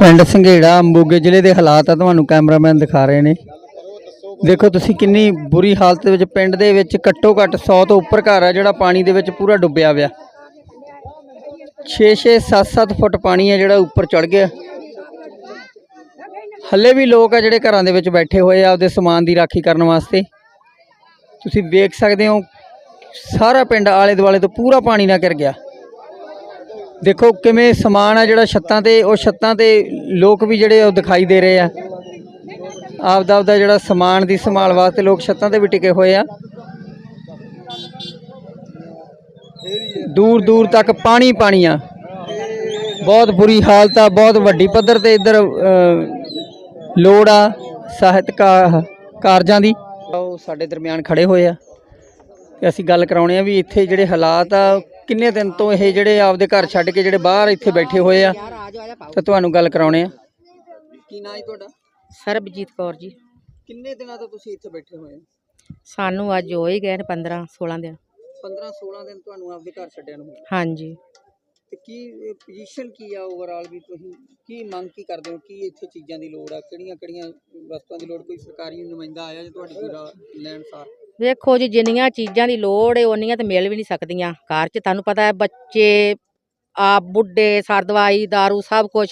ਪਿੰਡ ਸੰਘੇੜਾ, ਅੰਬੋਗੇ ਜ਼ਿਲ੍ਹੇ ਦੇ ਹਾਲਾਤ ਆ ਤੁਹਾਨੂੰ ਕੈਮਰਾਮੈਨ ਦਿਖਾ ਰਹੇ ਨੇ। ਦੇਖੋ ਤੁਸੀਂ ਕਿੰਨੀ ਬੁਰੀ ਹਾਲਤ ਵਿੱਚ ਪਿੰਡ ਦੇ ਵਿੱਚ ਘੱਟੋ ਘੱਟ 100 ਤੋਂ ਉੱਪਰ ਘਰ ਆ ਜਿਹੜਾ ਪਾਣੀ ਦੇ ਵਿੱਚ ਪੂਰਾ ਡੁੱਬਿਆ ਪਿਆ। 6-6 7-7 ਫੁੱਟ ਪਾਣੀ ਆ ਜਿਹੜਾ ਉੱਪਰ ਚੜ ਗਿਆ। ਹੱਲੇ ਵੀ ਲੋਕ ਆ ਜਿਹੜੇ ਘਰਾਂ ਦੇ ਵਿੱਚ ਬੈਠੇ ਹੋਏ ਆ ਆਪਦੇ ਸਮਾਨ ਦੀ ਰਾਖੀ ਕਰਨ ਵਾਸਤੇ। ਤੁਸੀਂ ਦੇਖ ਸਕਦੇ ਹੋ, ਸਾਰਾ ਪਿੰਡ ਆਲੇ ਦੁਆਲੇ ਤੋਂ ਪੂਰਾ ਪਾਣੀ ਨਾਲ ਘਿਰ ਗਿਆ। ਦੇਖੋ ਕਿਵੇਂ ਸਮਾਨ ਆ ਜਿਹੜਾ ਛੱਤਾਂ ਤੇ, ਉਹ ਛੱਤਾਂ ਤੇ ਲੋਕ ਵੀ ਜਿਹੜੇ ਉਹ ਦਿਖਾਈ ਦੇ ਰਹੇ ਆ। ਆਪਦਾ ਆਪਦਾ ਜਿਹੜਾ ਸਮਾਨ ਦੀ ਸੰਭਾਲ ਵਾਸਤੇ ਲੋਕ ਛੱਤਾਂ ਤੇ ਵੀ ਟਿਕੇ ਹੋਏ ਆ। ਦੂਰ ਦੂਰ ਤੱਕ ਪਾਣੀ ਪਾਣੀ ਆ ਬਹੁਤ ਬੁਰੀ ਹਾਲਤ ਆ, ਬਹੁਤ ਵੱਡੀ ਪੱਧਰ ਤੇ ਇੱਧਰ ਲੋੜ ਆ ਸਾਹਿਤ ਕਾ- ਕਾਰਜਾਂ ਦੀ। ਉਹ ਸਾਡੇ ਦਰਮਿਆਨ ਖੜੇ ਹੋਏ ਆ। ਤੇ ਅਸੀਂ ਗੱਲ ਕਰਾਉਣੇ ਆ ਵੀ ਇੱਥੇ ਜਿਹੜੇ ਹਾਲਾਤ ਆ ਕਿੰਨੇ ਦਿਨ ਤੋਂ ਇਹ ਜਿਹੜੇ ਆਪਦੇ ਘਰ ਛੱਡ ਕੇ ਜਿਹੜੇ ਬਾਹਰ ਇੱਥੇ ਬੈਠੇ ਹੋਏ ਆ? ਤੇ ਤੁਹਾਨੂੰ ਗੱਲ ਕਰਾਉਣੇ ਆ। ਕੀ ਨਾਂ ਹੈ ਤੁਹਾਡਾ? ਸਰਬਜੀਤ ਕੌਰ ਜੀ। ਕਿੰਨੇ ਦਿਨਾਂ ਤੋਂ ਤੁਸੀਂ ਇੱਥੇ ਬੈਠੇ ਹੋਏ ਹੋ? ਸਾਨੂੰ ਅੱਜ ਹੋ ਹੀ ਗਏ ਨੇ 15 16 ਦਿਨ। 15 16 ਦਿਨ ਤੁਹਾਨੂੰ ਆਪਦੇ ਘਰ ਛੱਡਿਆ ਨੂੰ ਹੋਏ ਹਾਂਜੀ। ਤੇ ਕੀ ਪੋਜੀਸ਼ਨ ਕੀ ਆ ਓਵਰਆਲ ਵੀ ਤੁਸੀਂ? ਕੀ ਮੰਗ ਕੀ ਕਰਦੇ ਹੋ? ਕੀ ਇੱਥੇ ਚੀਜ਼ਾਂ ਦੀ ਲੋੜ ਆ? ਕਿਹੜੀਆਂ ਕਿਹੜੀਆਂ ਵਸਤਾਂ ਦੀ ਲੋੜ? ਕੋਈ ਸਰਕਾਰੀ ਨੁਮਾਇੰਦਾ ਆਇਆ ਜੇ ਤੁਹਾਡੀ ਕੋਈ ਰਾ- ਲੈਣ ਸਾਰ? ਵੇਖੋ ਜੀ, ਜਿੰਨੀਆਂ ਚੀਜ਼ਾਂ ਦੀ ਲੋੜ ਏ ਉਨੀਆਂ ਤਾਂ ਮਿਲ ਵੀ ਨਹੀਂ ਸਕਦੀਆਂ। ਘਰ 'ਚ ਤੁਹਾਨੂੰ ਪਤਾ ਹੈ, ਬੱਚੇ ਆ ਬੁੱਢੇ ਸਰ ਦਵਾਈ दारू ਸਭ ਕੁਝ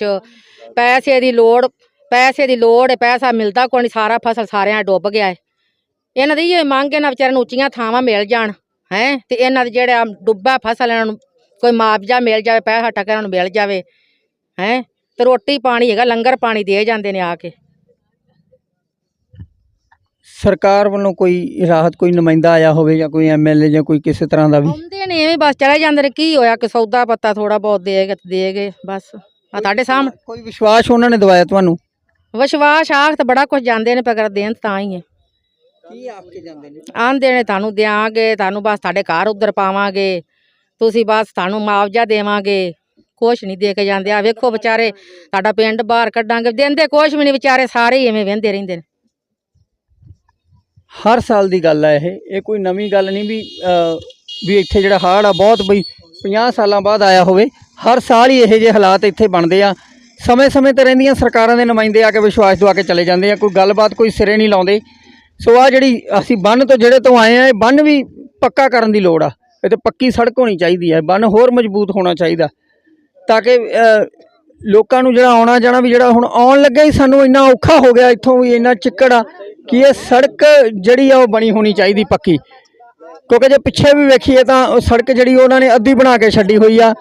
ਪੈਸੇ ਦੀ ਲੋੜ, ਪੈਸੇ ਦੀ ਲੋੜ ਏ, ਪੈਸਾ ਮਿਲਦਾ ਕੋਈ ਨਹੀਂ, ਸਾਰਾ ਫਸਲ ਸਾਰਿਆਂ ਡੁੱਬ ਗਿਆ ਹੈ ਇਹਨਾਂ ਦੀ ਇਹ ਮੰਗ ਇਹਨਾਂ ਵਿਚਾਰਿਆਂ ਨੂੰ ਉੱਚੀਆਂ ਥਾਵਾਂ ਮਿਲ ਜਾਣ, ਹੈ? ਤੇ ਇਹਨਾਂ ਦੇ ਜਿਹੜਾ ਡੁੱਬਾ ਫਸਲ ਇਹਨਾਂ ਨੂੰ ਕੋਈ ਮੁਆਵਜ਼ਾ ਮਿਲ ਜਾਵੇ, ਪੈਸਾ ਟੱਕਾ ਇਹਨਾਂ ਨੂੰ ਮਿਲ ਜਾਵੇ, ਹੈ? ਤੇ ਰੋਟੀ ਪਾਣੀ ਹੈਗਾ, ਲੰਗਰ ਪਾਣੀ ਦੇ ਜਾਂਦੇ ਨੇ ਆ ਕੇ। ਸਰਕਾਰ ਵੱਲੋਂ ਕੋਈ ਰਾਹਤ ਕੋਈ ਨੁਮਾਇੰਦਾ ਆਇਆ ਹੋਵੇ ਜਾਂ ਕੋਈ ਐਮਐਲਏ ਜਾਂ ਕੋਈ ਕਿਸੇ ਤਰ੍ਹਾਂ ਦਾ ਵੀ? ਆਉਂਦੇ ਨੇ ਐਵੇਂ ਬਸ ਚਲੇ ਜਾਂਦੇ ਨੇ ਕੀ ਹੋਇਆ ਕਿ ਸੌਦਾ ਪੱਤਾ ਥੋੜਾ ਬਹੁਤ ਦੇ ਗਏ ਤੇ ਦੇ ਗਏ ਬਸ। ਆ ਤੁਹਾਡੇ ਸਾਹਮਣੇ। ਕੋਈ ਵਿਸ਼ਵਾਸ ਉਹਨਾਂ ਨੇ ਦਵਾਇਆ ਤੁਹਾਨੂੰ? ਵਿਸ਼ਵਾਸ ਆਖ ਤਾਂ ਬੜਾ ਕੁਝ ਜਾਂਦੇ ਨੇ ਪਰ ਦੇਣ ਤਾਂ ਹੀ ਹੈ। ਕੀ ਆਪ ਕੇ ਜਾਂਦੇ ਨੇ? ਆਂਦੇ ਨੇ ਤੁਹਾਨੂੰ ਦਿਆਂਗੇ ਤੁਹਾਨੂੰ ਬਸ ਤੁਹਾਡੇ ਘਰ ਉਧਰ ਪਾਵਾਂਗੇ ਤੁਸੀਂ ਬਸ ਤੁਹਾਨੂੰ ਮੁਆਵਜ਼ਾ ਦੇਵਾਂਗੇ। ਕੁਛ ਨਹੀਂ ਦੇ ਕੇ ਜਾਂਦੇ। ਆ ਵੇਖੋ ਵਿਚਾਰੇ ਤੁਹਾਡਾ ਪਿੰਡ ਬਾਹਰ ਕੱਢਾਂਗੇ ਦਿੰਦੇ ਕੁਛ ਵੀ ਨਹੀਂ ਵਿਚਾਰੇ ਸਾਰੇ ਹੀ ਐਵੇਂ ਵਹਿੰਦੇ ਰਹਿੰਦੇ ਨੇ। ਹਰ ਸਾਲ ਦੀ ਗੱਲ ਹੈ ਇਹ। ਇਹ ਕੋਈ ਨਵੀਂ ਗੱਲ ਨਹੀਂ ਵੀ ਵੀ ਇੱਥੇ ਜਿਹੜਾ ਹਾੜ ਆ, ਬਹੁਤ ਬਈ 50 ਸਾਲਾਂ ਬਾਅਦ ਆਇਆ ਹੋਵੇ। ਹਰ ਸਾਲ ਹੀ ਇਹੋ ਜਿਹੇ ਹਾਲਾਤ ਇੱਥੇ ਬਣਦੇ ਆ। ਸਮੇਂ-ਸਮੇਂ ਤੇ ਰਹਿੰਦੀਆਂ ਸਰਕਾਰਾਂ ਦੇ ਨੁਮਾਇੰਦੇ ਆ ਕੇ ਵਿਸ਼ਵਾਸ ਦਵਾ ਕੇ ਚਲੇ ਜਾਂਦੇ ਆ। ਕੋਈ ਗੱਲਬਾਤ, ਕੋਈ ਸਿਰੇ ਨਹੀਂ ਲਾਉਂਦੇ। ਸੋ ਆ ਜਿਹੜੀ ਅਸੀਂ ਬੰਨ ਤੋਂ ਜਿਹੜੇ ਤੋਂ ਆਏ ਆ, ਇਹ ਬੰਨ ਵੀ ਪੱਕਾ ਕਰਨ ਦੀ ਲੋੜ ਆ। ਇਹ ਤੇ ਪੱਕੀ ਸੜਕ ਹੋਣੀ ਚਾਹੀਦੀ ਹੈ ਬੰਨ ਹੋਰ ਮਜ਼ਬੂਤ ਹੋਣਾ ਚਾਹੀਦਾ। ਤਾਂ ਕਿ ਲੋਕਾਂ ਨੂੰ ਜਿਹੜਾ ਆਉਣਾ ਜਾਣਾ ਵੀ ਜਿਹੜਾ ਹੁਣ ਆਉਣ ਲੱਗਾ ਹੀ ਸਾਨੂੰ ਇੰਨਾ ਔਖਾ ਹੋ ਗਿਆ ਇੱਥੋਂ ਵੀ ਇੰਨਾ ਚਿੱਕੜ ਆ ਕਿ ਇਹ ਸੜਕ ਜਿਹੜੀ ਆ ਉਹ ਬਣੀ ਹੋਣੀ ਚਾਹੀਦੀ ਪੱਕੀ। ਕਿਉਂਕਿ ਜੇ ਪਿੱਛੇ ਵੀ ਵੇਖੀਏ ਤਾਂ ਉਹ ਸੜਕ ਜਿਹੜੀ ਉਹਨਾਂ ਨੇ ਅੱਧੀ ਬਣਾ ਕੇ ਛੱਡੀ ਹੋਈ ਆ।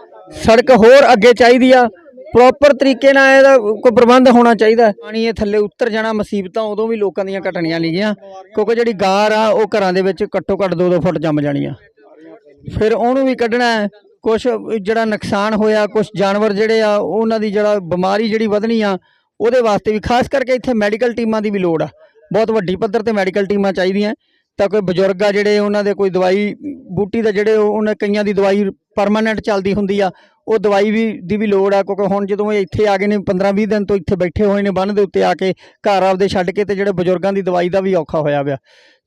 ਸੜਕ ਹੋਰ ਅੱਗੇ ਚਾਹੀਦੀ ਆ। ਪ੍ਰੋਪਰ ਤਰੀਕੇ ਨਾਲ ਇਹਦਾ ਕੋਈ ਪ੍ਰਬੰਧ ਹੋਣਾ ਚਾਹੀਦਾ। ਪਾਣੀ ਇਹ ਥੱਲੇ ਉੱਤਰ ਜਾਣਾ, ਮੁਸੀਬਤਾਂ ਉਦੋਂ ਵੀ ਲੋਕਾਂ ਦੀਆਂ ਘਟਣੀਆਂ ਲਿਗੀਆਂ ਕਿਉਂਕਿ ਜਿਹੜੀ ਗਾਰ ਆ, ਉਹ ਘਰਾਂ ਦੇ ਵਿੱਚ ਘੱਟੋ ਘੱਟ 2-2 ਫੁੱਟ ਜੰਮ ਜਾਣੀ ਆ। ਫਿਰ ਉਹਨੂੰ ਵੀ ਕੱਢਣਾ ਕੁਝ ਜਿਹੜਾ ਨੁਕਸਾਨ ਹੋਇਆ ਕੁਝ ਜਾਨਵਰ ਜਿਹੜੇ ਆ, ਉਹਨਾਂ ਦੀ ਜਿਹੜਾ ਬਿਮਾਰੀ ਜਿਹੜੀ ਵਧਣੀ ਆ, ਉਹਦੇ ਵਾਸਤੇ ਵੀ, ਖਾਸ ਕਰਕੇ ਇੱਥੇ ਮੈਡੀਕਲ ਟੀਮਾਂ ਦੀ ਵੀ ਲੋੜ ਆ। ਬਹੁਤ ਵੱਡੀ ਪੱਧਰ ਤੇ ਮੈਡੀਕਲ ਟੀਮਾਂ ਚਾਹੀਦੀਆਂ। ਤਾਂ ਕੋਈ ਬਜ਼ੁਰਗ ਆ ਜਿਹੜੇ, ਉਹਨਾਂ ਦੇ ਕੋਈ ਦਵਾਈ, ਬੂਟੀ ਦਾ ਜਿਹੜੇ ਉਹ- ਉਹਨਾਂ ਕਈਆਂ ਦੀ ਦਵਾਈ ਪਰਮਾਨੈਂਟ ਚੱਲਦੀ ਹੁੰਦੀ ਆ, ਉਹ ਦਵਾਈ ਵੀ, ਦੀ ਵੀ ਲੋੜ ਆ, ਕਿਉਂਕਿ ਹੁਣ ਜਦੋਂ ਇਹ ਇੱਥੇ ਆ ਗਏ ਨੇ 15-20 ਦਿਨ ਤੋਂ ਇੱਥੇ ਬੈਠੇ ਹੋਏ ਨੇ, ਬੰਨ ਦੇ ਉੱਤੇ ਆ ਕੇ, ਘਰ ਆਪਦੇ ਛੱਡ ਕੇ ਤੇ ਜਿਹੜੇ ਬਜ਼ੁਰਗਾਂ ਦੀ ਦਵਾਈ ਦਾ ਵੀ ਔਖਾ ਹੋਇਆ ਪਿਆ।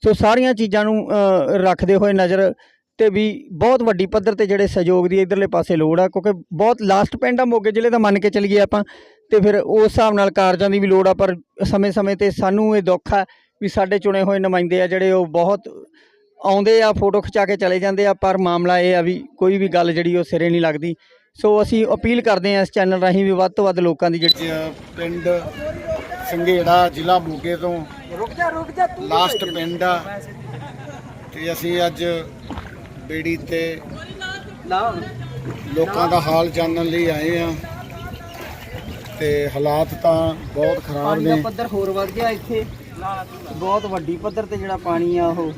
ਸੋ ਸਾਰੀਆਂ ਚੀਜ਼ਾਂ ਨੂੰ ਰੱਖਦੇ ਹੋਏ ਨਜ਼ਰ ਤੇ ਵੀ ਬਹੁਤ ਵੱਡੀ ਪੱਧਰ ਤੇ ਜਿਹੜੇ ਸਹਿਯੋਗ ਦੀ ਇਧਰਲੇ ਪਾਸੇ ਲੋੜ ਆ ਕਿਉਂਕਿ ਬਹੁਤ ਲਾਸਟ ਪਿੰਡ ਆ ਮੋਗੇ ਜ਼ਿਲ੍ਹੇ ਦਾ ਮੰਨ ਕੇ ਚੱਲੀਏ ਆਪਾਂ ਤੇ ਫਿਰ ਉਸ ਹਿਸਾਬ ਨਾਲ ਕਾਰਜਾਂ ਦੀ ਵੀ ਲੋੜ ਆ ਪਰ ਸਮੇਂ-ਸਮੇਂ ਤੇ ਸਾਨੂੰ ਇਹ ਦੁੱਖ ਆ ਵੀ ਸਾਡੇ ਚੁਣੇ ਹੋਏ ਨੁਮਾਇੰਦੇ ਆ ਜਿਹੜੇ ਉਹ ਬਹੁਤ ਆਉਂਦੇ ਆ ਫੋਟੋ ਖਿਚਾ ਕੇ ਚਲੇ ਜਾਂਦੇ ਆ ਪਰ ਮਾਮਲਾ ਇਹ ਆ ਵੀ ਕੋਈ ਵੀ ਗੱਲ ਜਿਹੜੀ ਉਹ ਸਿਰੇ ਨਹੀਂ ਲੱਗਦੀ। ਸੋ ਅਸੀਂ ਅਪੀਲ ਕਰਦੇ ਆ ਇਸ ਚੈਨਲ ਰਾਹੀਂ ਵੀ ਵੱਧ ਤੋਂ ਵੱਧ ਲੋਕਾਂ ਦੀ ਜਿਹੜੀ ਪਿੰਡ ਸੰਘੇੜਾ ਜ਼ਿਲ੍ਹਾ ਮੋਗੇ ਤੋਂ ਲਾਸਟ ਪਿੰਡ ਆ ਤੇ ਅਸੀਂ ਅੱਜ ਬੇੜੀ ਤੇ ਲੋਕਾਂ ਦਾ ਹਾਲ ਜਾਣਨ ਲਈ ਆਏ ਆ। ਤੇ ਹਾਲਾਤ ਤਾਂ ਬਹੁਤ ਖਰਾਬ ਪਾਣੀ ਦਾ ਨੇ। ਪੱਧਰ ਹੋਰ ਵੱਧ ਗਿਆ ਇੱਥੇ। ਬਹੁਤ ਵੱਡੀ ਪੱਧਰ ਤੇ ਜਿਹੜਾ ਪਾਣੀ ਆ ਉਹ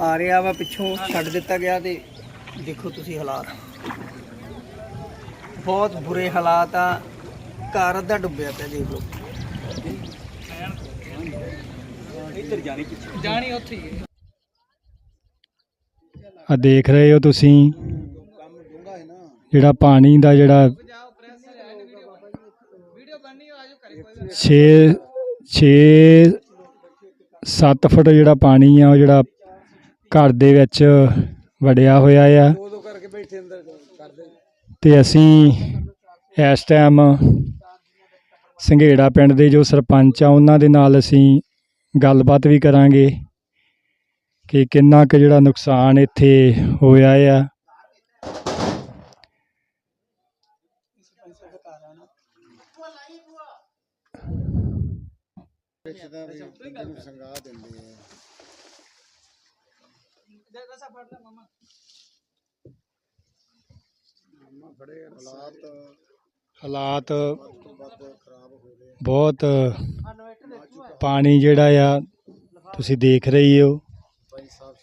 ਆ ਰਿਹਾ ਵਾ ਪਿੱਛੋਂ ਛੱਡ ਦਿੱਤਾ ਗਿਆ ਤੇ ਦੇਖੋ ਤੁਸੀਂ ਹਾਲਾਤ। ਬਹੁਤ ਬੁਰੇ ਹਾਲਾਤ ਆ। ਘਰ ਅੱਧਾ ਡੁੱਬਿਆ ਪਿਆ ਦੇਖ ਲਓ। ਇੱਧਰ ਜਾਣੀ ਪਿੱਛੇ। ਜਾਣੀ ਉੱਥੇ ਹੈ। ਆ ਦੇਖ ਰਹੇ ਹੋ ਤੁਸੀਂ। ਜਿਹੜਾ ਪਾਣੀ ਦਾ ਜਿਹੜਾ 6 6 7 ਫੁੱਟ ਜਿਹੜਾ ਪਾਣੀ ਆ, ਉਹ ਜਿਹੜਾ ਘਰ ਦੇ ਵਿੱਚ ਵੜਿਆ ਹੋਇਆ ਆ। ਤੇ ਅਸੀਂ ਇਸ ਟਾਈਮ ਸੰਘੇੜਾ ਪਿੰਡ ਦੇ ਜੋ ਸਰਪੰਚ ਆ, ਉਹਨਾਂ ਦੇ ਨਾਲ ਅਸੀਂ ਗੱਲਬਾਤ ਵੀ ਕਰਾਂਗੇ। ਕਿ ਕਿੰਨਾ ਕੁ ਜਿਹੜਾ ਨੁਕਸਾਨ ਇੱਥੇ ਹੋਇਆ ਆ। ਹਾਲਾਤ ਬਹੁਤ ਪਾਣੀ ਜਿਹੜਾ ਆ, ਤੁਸੀਂ ਦੇਖ ਰਹੀ ਹੋ।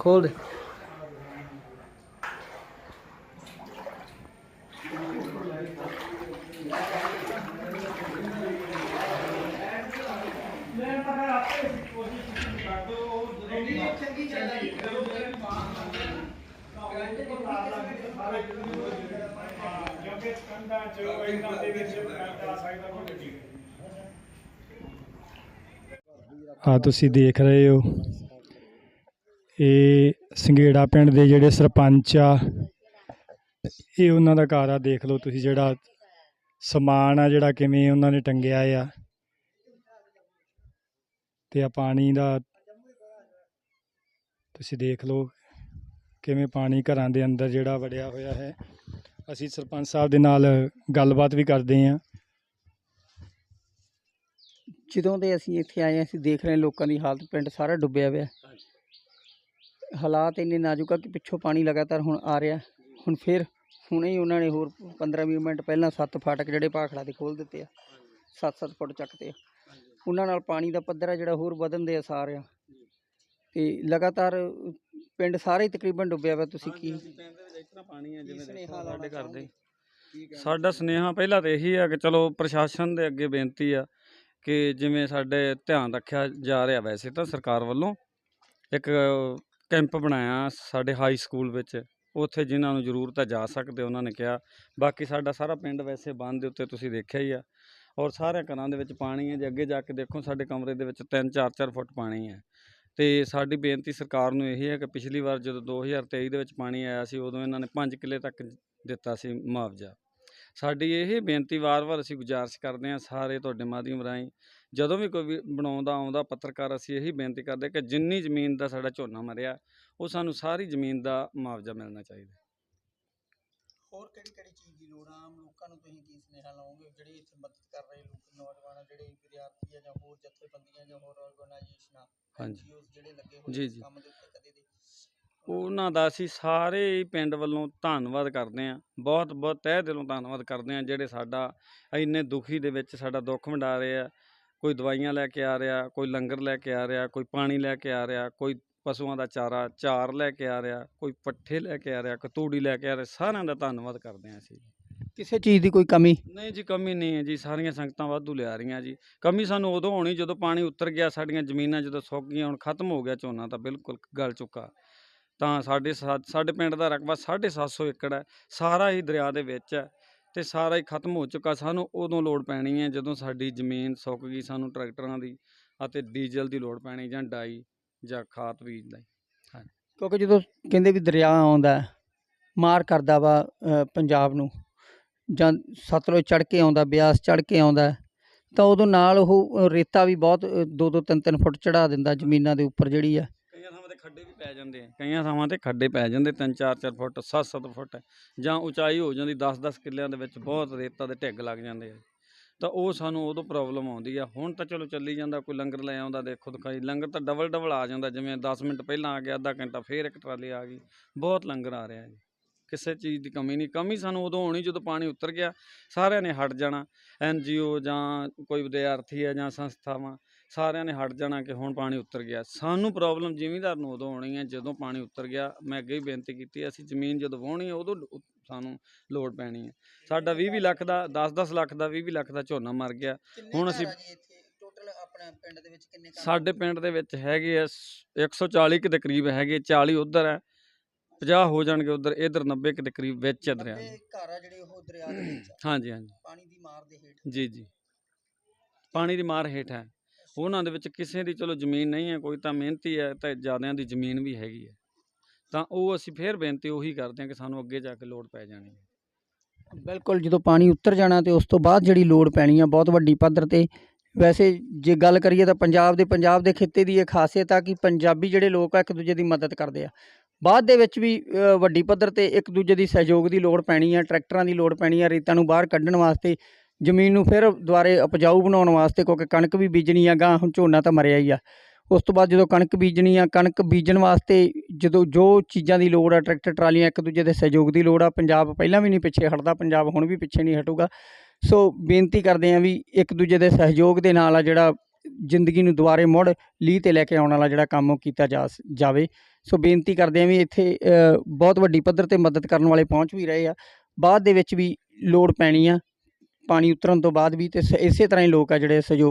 खोल दे ਆ ਤੁਸੀਂ ਦੇਖ ਰਹੇ ਹੋ। ਇਹ ਸੰਘੇੜਾ ਪਿੰਡ ਦੇ ਜਿਹੜੇ ਸਰਪੰਚ ਆ ਇਹ ਉਹਨਾਂ ਦਾ ਘਰ ਆ ਦੇਖ ਲਓ ਤੁਸੀਂ ਜਿਹੜਾ ਸਮਾਨ ਆ ਜਿਹੜਾ ਕਿਵੇਂ ਉਹਨਾਂ ਨੇ ਟੰਗਿਆ ਆ। ਤੇ ਆ ਪਾਣੀ ਦਾ ਤੁਸੀਂ ਦੇਖ ਲਓ ਕਿਵੇਂ ਪਾਣੀ ਘਰਾਂ ਦੇ ਅੰਦਰ ਜਿਹੜਾ ਵੜਿਆ ਹੋਇਆ ਹੈ। ਅਸੀਂ ਸਰਪੰਚ ਸਾਹਿਬ ਦੇ ਨਾਲ ਗੱਲਬਾਤ ਵੀ ਕਰਦੇ ਹਾਂ। ਜਦੋਂ ਦੇ ਅਸੀਂ ਇੱਥੇ ਆਏ ਹਾਂ, ਅਸੀਂ ਦੇਖ ਰਹੇ ਹਾਂ ਲੋਕਾਂ ਦੀ ਹਾਲਤ, ਪਿੰਡ ਸਾਰਾ ਡੁੱਬਿਆ ਹੋਇਆ ਹਾਲਾਤ ਇੰਨੇ ਨਾਜ਼ੁਕ ਆ ਕਿ ਪਿੱਛੋਂ ਪਾਣੀ ਲਗਾਤਾਰ ਹੁਣ ਆ ਰਿਹਾ। ਹੁਣ ਫਿਰ ਹੁਣੇ ਹੀ ਉਹਨਾਂ ਨੇ ਹੋਰ 15-20 ਮਿੰਟ ਪਹਿਲਾਂ ਸੱਤ ਫਾਟਕ ਜਿਹੜੇ ਭਾਖੜਾ ਦੇ ਖੋਲ ਦਿੱਤੇ ਆ 7-7 ਫੁੱਟ ਚੱਕਤੇ ਆ। ਉਹਨਾਂ ਨਾਲ ਪਾਣੀ ਦਾ ਪੱਧਰ ਆ ਜਿਹੜਾ ਹੋਰ ਵਧਣ ਦੇ ਅਸਾਰ ਆ। ਤੇ ਲਗਾਤਾਰ ਪਿੰਡ ਸਾਰੇ ਹੀ ਤਕਰੀਬਨ ਡੁੱਬਿਆ ਹੋਇਆ ਤੁਸੀਂ ਕੀ ਪਾਣੀ ਜਿਵੇਂ ਦੇਖੋ ਸਾਡੇ ਘਰ ਦੇ। ਚਾਹੋਗੇ? ਸਾਡਾ ਸੁਨੇਹਾ ਪਹਿਲਾਂ ਤਾਂ ਇਹੀ ਆ ਕਿ ਚਲੋ ਪ੍ਰਸ਼ਾਸਨ ਦੇ ਅੱਗੇ ਬੇਨਤੀ ਆ ਕਿ ਜਿਵੇਂ ਸਾਡੇ ਧਿਆਨ ਰੱਖਿਆ ਜਾ ਰਿਹਾ ਵੈਸੇ ਤਾਂ ਸਰਕਾਰ ਵੱਲੋਂ ਇੱਕ ਕੈਂਪ ਬਣਾਇਆ ਸਾਡੇ ਹਾਈ ਸਕੂਲ ਵਿੱਚ ਉੱਥੇ ਜਿਨ੍ਹਾਂ ਨੂੰ ਜ਼ਰੂਰਤ ਹੈ ਜਾ ਸਕਦੇ ਉਹਨਾਂ ਨੇ ਕਿਹਾ। ਬਾਕੀ ਸਾਡਾ ਸਾਰਾ ਪਿੰਡ ਵੈਸੇ ਬੰਦ ਦੇ ਉੱਤੇ ਤੁਸੀਂ ਦੇਖਿਆ ਹੀ ਆ। ਔਰ ਸਾਰੇ ਘਰਾਂ ਦੇ ਵਿੱਚ ਪਾਣੀ ਹੈ ਜੇ ਅੱਗੇ ਜਾ ਕੇ ਦੇਖੋ ਸਾਡੇ ਕਮਰੇ ਦੇ ਵਿੱਚ 3 4 4 ਫੁੱਟ ਪਾਣੀ ਹੈ ਤੇ ਸਾਡੀ ਬੇਨਤੀ ਸਰਕਾਰ ਨੂੰ ਇਹ ਹੈ ਕਿ ਪਿਛਲੀ ਵਾਰ ਜਦੋਂ 2023 ਦੇ ਵਿੱਚ ਪਾਣੀ ਆਇਆ ਸੀ ਉਦੋਂ ਇਹਨਾਂ ਨੇ 5 ਕਿੱਲੇ ਤੱਕ ਦਿੱਤਾ ਸੀ ਮੁਆਵਜ਼ਾ। ਸਾਡੀ ਇਹ ਬੇਨਤੀ ਵਾਰ-ਵਾਰ ਅਸੀਂ ਗੁਜ਼ਾਰਿਸ਼ ਕਰਦੇ ਹਾਂ ਸਾਰੇ ਤੁਹਾਡੇ ਮਾਧਿਅਮ ਰਾਹੀਂ ਜਦੋਂ ਵੀ ਕੋਈ ਬਣਾਉਂਦਾ ਆਉਂਦਾ ਪੱਤਰਕਾਰ ਅਸੀਂ ਇਹੀ ਬੇਨਤੀ ਕਰਦੇ ਕਿ ਜਿੰਨੀ ਜ਼ਮੀਨ ਦਾ ਸਾਡਾ ਝੋਨਾ ਮਰਿਆ ਉਹ ਸਾਨੂੰ ਸਾਰੀ ਜ਼ਮੀਨ ਦਾ ਮੁਆਵਜ਼ਾ ਮਿਲਣਾ ਚਾਹੀਦਾ। ਹੋਰ ਕਿਹੜੀ ਕਿਹੜੀ ਚੀਜ਼ ਦੀ ਲੋੜ ਆਮ ਲੋਕਾਂ ਨੂੰ ਤੁਸੀਂ ਕੀ ਸੁਨੇਹਾ ਲਾਓਗੇ? ਜਿਹੜੇ ਇੱਥੇ ਮਦਦ ਕਰ ਰਹੇ ਲੋਕ ਨੌਜਵਾਨ ਜਿਹੜੇ ਵਿਦਿਆਰਥੀ ਆ ਜਾਂ ਹੋਰ ਜਥੇਬੰਦੀਆਂ ਜਾਂ ਹੋਰ ਆਰਗੇਨਾਈਜੇਸ਼ਨਾਂ ਹਾਂਜੀ। ਜੀ, ਜੀ। ਕੰਮ ਦੇ ਉੱਤੇ ਕਦੇ ਦੇ ਉਹਨਾਂ ਦਾ ਅਸੀਂ ਸਾਰੇ ਹੀ ਪਿੰਡ ਵੱਲੋਂ ਧੰਨਵਾਦ ਕਰਦੇ ਹਾਂ। ਬਹੁਤ ਬਹੁਤ ਤਹਿ ਦਿਲੋਂ ਧੰਨਵਾਦ ਕਰਦੇ ਹਾਂ ਜਿਹੜੇ ਸਾਡਾ ਇੰਨੇ ਦੁਖੀ ਦੇ ਵਿੱਚ ਸਾਡਾ ਦੁੱਖ ਵੰਡਾ ਰਹੇ ਆ। ਕੋਈ ਦਵਾਈਆਂ ਲੈ ਕੇ ਆ ਰਿਹਾ ਕੋਈ ਲੰਗਰ ਲੈ ਕੇ ਆ ਰਿਹਾ ਕੋਈ ਪਾਣੀ ਲੈ ਕੇ ਆ ਰਿਹਾ ਕੋਈ ਪਸ਼ੂਆਂ ਦਾ ਚਾਰਾ ਚਾਰ ਲੈ ਕੇ ਆ ਰਿਹਾ ਕੋਈ ਪੱਠੇ ਲੈ ਕੇ ਆ ਰਿਹਾ ਕੋਈ ਤੂੜੀ ਲੈ ਕੇ ਆ ਰਿਹਾ ਸਾਰਿਆਂ ਦਾ ਧੰਨਵਾਦ ਕਰਦੇ ਹਾਂ ਅਸੀਂ। ਕਿਸੇ ਚੀਜ਼ ਦੀ ਕੋਈ ਕਮੀ? ਨਹੀਂ ਜੀ ਕਮੀ ਨਹੀਂ ਹੈ ਜੀ ਸਾਰੀਆਂ ਸੰਗਤਾਂ ਵਾਧੂ ਲਿਆ ਰਹੀਆਂ ਜੀ। ਕਮੀ ਸਾਨੂੰ ਉਦੋਂ ਹੋਣੀ ਜਦੋਂ ਪਾਣੀ ਉਤਰ ਗਿਆ ਸਾਡੀਆਂ ਜ਼ਮੀਨਾਂ ਜਦੋਂ ਸੁੱਕ ਗਈਆਂ ਹੁਣ ਖਤਮ ਹੋ ਗਿਆ ਝੋਨਾ ਤਾਂ ਬਿਲਕੁਲ ਗਲ ਚੁੱਕਾ। ਤਾਂ ਸਾਡੇ ਸਾਡੇ ਪਿੰਡ ਦਾ ਰਕਬਾ 750 ਏਕੜ ਹੈ ਸਾਰਾ ਹੀ ਦਰਿਆ ਦੇ ਵਿੱਚ ਹੈ ਤੇ ਸਾਰਾ ਹੀ ਖਤਮ ਹੋ ਚੁੱਕਾ। ਸਾਨੂੰ ਉਦੋਂ ਲੋੜ ਪੈਣੀ ਹੈ ਜਦੋਂ ਸਾਡੀ ਜ਼ਮੀਨ ਸੁੱਕ ਗਈ ਸਾਨੂੰ ਟਰੈਕਟਰਾਂ ਦੀ ਅਤੇ ਡੀਜ਼ਲ ਦੀ ਲੋੜ ਪੈਣੀ ਜਾਂ ਡਾਈ ਜਾਂ ਖਾਦ ਬੀਜ ਦਾ ਕਿਉਂਕਿ ਜਦੋਂ ਕਹਿੰਦੇ ਵੀ ਦਰਿਆ ਆਉਂਦਾ ਮਾਰ ਕਰਦਾ ਵਾ ਪੰਜਾਬ ਨੂੰ ਜਾਂ ਸਤਲੁਜ ਚੜ ਕੇ ਆਉਂਦਾ, ਬਿਆਸ ਚੜ ਕੇ ਆਉਂਦਾ, ਤਾਂ ਉਦੋਂ ਨਾਲ ਉਹ ਰੇਤਾ ਵੀ ਬਹੁਤ 2-2 3-3 ਫੁੱਟ ਚੜਾ ਦਿੰਦਾ ਜ਼ਮੀਨਾਂ ਦੇ ਉੱਪਰ ਜਿਹੜੀ ਆ। ਕਈਆਂ ਥਾਵਾਂ ਤੇ ਖੱਡੇ ਵੀ ਪੈ ਜਾਂਦੇ ਆ, ਕਈਆਂ ਥਾਵਾਂ ਤੇ ਖੱਡੇ ਪੈ ਜਾਂਦੇ 3-4-4 ਫੁੱਟ 7-7 ਫੁੱਟ, ਜਾਂ ਉਚਾਈ ਹੋ ਜਾਂਦੀ 10-10 ਕਿੱਲਿਆਂ ਦੇ ਵਿੱਚ ਬਹੁਤ ਰੇਤਾ ਦੇ ਢਿੱਗ ਲੱਗ ਜਾਂਦੇ ਆ। ਤਾਂ ਉਹ ਸਾਨੂੰ ਉਦੋਂ ਪ੍ਰੋਬਲਮ ਆਉਂਦੀ ਆ, ਹੁਣ ਤਾਂ ਚਲੋ ਚੱਲੀ ਜਾਂਦਾ, ਕੋਈ ਲੰਗਰ ਲੈ ਆਉਂਦਾ, ਦੇਖੋ ਦਿਖਾਈ, ਲੰਗਰ ਤਾਂ ਡਬਲ ਡਬਲ ਆ ਜਾਂਦਾ, ਜਿਵੇਂ 10 ਮਿੰਟ ਪਹਿਲਾਂ ਆ ਗਿਆ, ਅੱਧਾ ਘੰਟਾ ਫੇਰ ਇੱਕ ਟਰਾਲੀ ਆ ਗਈ, ਬਹੁਤ ਲੰਗਰ ਆ ਰਿਹਾ ਜੀ। ਕਿਸੇ ਚੀਜ਼ ਦੀ ਕਮੀ ਨਹੀਂ। ਕਮੀ ਸਾਨੂੰ ਉਦੋਂ ਹੋਣੀ ਜਦੋਂ ਪਾਣੀ ਉਤਰ ਗਿਆ ਸਾਰਿਆਂ ਨੇ ਹਟ ਜਾਣਾ। ਐਨਜੀਓ ਜਾਂ ਕੋਈ ਵਿਦਿਆਰਥੀ ਹੈ ਜਾਂ ਸੰਸਥਾਵਾਂ ਸਾਰਿਆਂ ਨੇ ਹਟ ਜਾਣਾ ਕਿ ਹੁਣ ਪਾਣੀ ਉਤਰ ਗਿਆ। ਸਾਨੂੰ ਪ੍ਰੋਬਲਮ ਜ਼ਿਮੀਂਦਾਰ ਨੂੰ ਉਦੋਂ ਹੋਣੀ ਹੈ ਜਦੋਂ ਪਾਣੀ ਉਤਰ ਗਿਆ। ਮੈਂ ਅੱਗੇ ਹੀ ਬੇਨਤੀ ਕੀਤੀ ਅਸੀਂ ਜ਼ਮੀਨ ਜਦੋਂ ਵਾਹੁਣੀ ਹੈ ਉਦੋਂ ਸਾਨੂੰ ਲੋੜ ਪੈਣੀ ਹੈ। ਸਾਡਾ 20 ਲੱਖ ਦਾ 10-10 ਲੱਖ ਦਾ 20 ਲੱਖ ਦਾ ਝੋਨਾ ਮਰ ਗਿਆ। ਹੁਣ ਅਸੀਂ ਟੋਟਲ ਆਪਣੇ ਪਿੰਡ ਦੇ ਵਿੱਚ ਕਿੰਨੇ ਸਾਡੇ ਪਿੰਡ ਦੇ ਵਿੱਚ ਹੈਗੇ ਆ ਸ- 140 ਕੁ ਦੇ ਕਰੀਬ ਹੈਗੇ 40 ਉਧਰ ਹੈ। 50 ਹੋ ਜਾਣਗੇ ਉਧਰ ਇਧਰ 90 ਕੁ ਦੇ ਕਰੀਬ ਵਿੱਚ ਆ ਦਰਿਆ ਦੇ। ਘਰ ਆ ਜਿਹੜੇ ਉਹ ਦਰਿਆ ਦੇ ਵਿੱਚ ਆ, ਹਾਂਜੀ ਹਾਂਜੀ। ਪਾਣੀ ਦੀ ਮਾਰ ਦੇ ਹੇਠ। ਜੀ ਜੀ। ਪਾਣੀ ਦੀ ਮਾਰ ਹੇਠ ਹੈ। ਉਹਨਾਂ ਦੇ ਵਿੱਚ ਕਿਸੇ ਦੀ ਚਲੋ ਜ਼ਮੀਨ ਨਹੀਂ ਹੈ ਕੋਈ ਤਾਂ ਮਿਹਨਤੀ ਹੈ ਤੇ ਜ਼ਿਆਦਿਆਂ ਦੀ ਜ਼ਮੀਨ ਵੀ ਹੈਗੀ ਹੈ। ਤਾਂ ਉਹ ਅਸੀਂ ਫੇਰ ਬੇਨਤੀ ਉਹੀ ਕਰਦੇ ਹਾਂ ਕਿ ਸਾਨੂੰ ਅੱਗੇ ਜਾ ਕੇ ਲੋੜ ਪੈ ਜਾਣੀ ਹੈ। ਬਿਲਕੁਲ ਜਦੋਂ ਪਾਣੀ ਉੱਤਰ ਜਾਣਾ ਤੇ ਉਸ ਤੋਂ ਬਾਅਦ ਜਿਹੜੀ ਲੋੜ ਪੈਣੀ ਆ ਬਹੁਤ ਵੱਡੀ ਪੱਧਰ ਤੇ। ਵੈਸੇ ਜੇ ਗੱਲ ਕਰੀਏ ਤਾਂ ਪੰਜਾਬ ਦੇ ਪੰਜਾਬ ਦੇ ਖਿੱਤੇ ਦੀ ਇਹ ਖਾਸੀਅਤ ਆ ਕਿ ਪੰਜਾਬੀ ਜਿਹੜੇ ਲੋਕ ਆ ਇੱਕ ਦੂਜੇ ਦੀ ਮਦਦ ਕਰਦੇ ਆ। ਬਾਅਦ ਦੇ ਵਿੱਚ ਵੀ ਵੱਡੀ ਪੱਧਰ ਤੇ ਇੱਕ ਦੂਜੇ ਦੀ ਸਹਿਯੋਗ ਦੀ ਲੋੜ ਪੈਣੀ ਆ, ਟਰੈਕਟਰਾਂ ਦੀ ਲੋੜ ਪੈਣੀ ਆ, ਰੇਤਾਂ ਨੂੰ ਬਾਹਰ ਕੱਢਣ ਵਾਸਤੇ, ਜ਼ਮੀਨ ਨੂੰ ਫਿਰ ਦੁਬਾਰੇ ਉਪਜਾਊ ਬਣਾਉਣ ਵਾਸਤੇ ਕਿਉਂਕਿ ਕਣਕ ਵੀ ਬੀਜਣੀ ਆ, ਗਾਂ ਹੁਣ ਝੋਨਾ ਤਾਂ ਮਰਿਆ ਹੀ ਆ। ਉਸ ਤੋਂ ਬਾਅਦ ਜਦੋਂ ਕਣਕ ਬੀਜਣੀ ਆ, ਕਣਕ ਬੀਜਣ ਵਾਸਤੇ ਜਦੋਂ ਜੋ ਚੀਜ਼ਾਂ ਦੀ ਲੋੜ ਆ, ਟਰੈਕਟਰ, ਟਰਾਲੀਆਂ ਇੱਕ ਦੂਜੇ ਦੇ ਸਹਿਯੋਗ ਦੀ ਲੋੜ ਆ, ਪੰਜਾਬ ਪਹਿਲਾਂ ਵੀ ਨਹੀਂ ਪਿੱਛੇ ਹਟਦਾ, ਪੰਜਾਬ ਹੁਣ ਵੀ ਪਿੱਛੇ ਨਹੀਂ ਹਟੂਗਾ। ਸੋ ਬੇਨਤੀ ਕਰਦੇ ਹਾਂ ਵੀ ਇੱਕ ਦੂਜੇ ਦੇ ਸਹਿਯੋਗ ਦੇ ਨਾਲ ਆ ਜਿਹੜਾ ਜ਼ਿੰਦਗੀ ਨੂੰ ਦੁਬਾਰੇ ਮੁੜ ਲੀਹ ਤੇ ਲੈ ਕੇ ਆਉਣ ਵਾਲਾ ਜਿਹੜਾ ਕੰਮ ਉਹ ਕੀਤਾ ਜਾਵੇ। ਸੋ ਬੇਨਤੀ ਕਰਦੇ ਹਾਂ ਵੀ ਇੱਥੇ ਬਹੁਤ ਵੱਡੀ ਪੱਧਰ ਤੇ ਮਦਦ ਕਰਨ ਵਾਲੇ ਪਹੁੰਚ ਵੀ ਰਹੇ ਆ। ਬਾਅਦ ਦੇ ਵਿੱਚ ਵੀ ਲੋੜ ਪੈਣੀ ਆ। ਪਾਣੀ ਉਤਰਨ ਤੋਂ ਬਾਅਦ ਵੀ ਤੇ ਸ- ਇਸੇ ਤਰ੍ਹਾਂ ਹੀ ਲੋਕ ਆ ਜਿਹੜੇ ਸਹਿਯੋਗ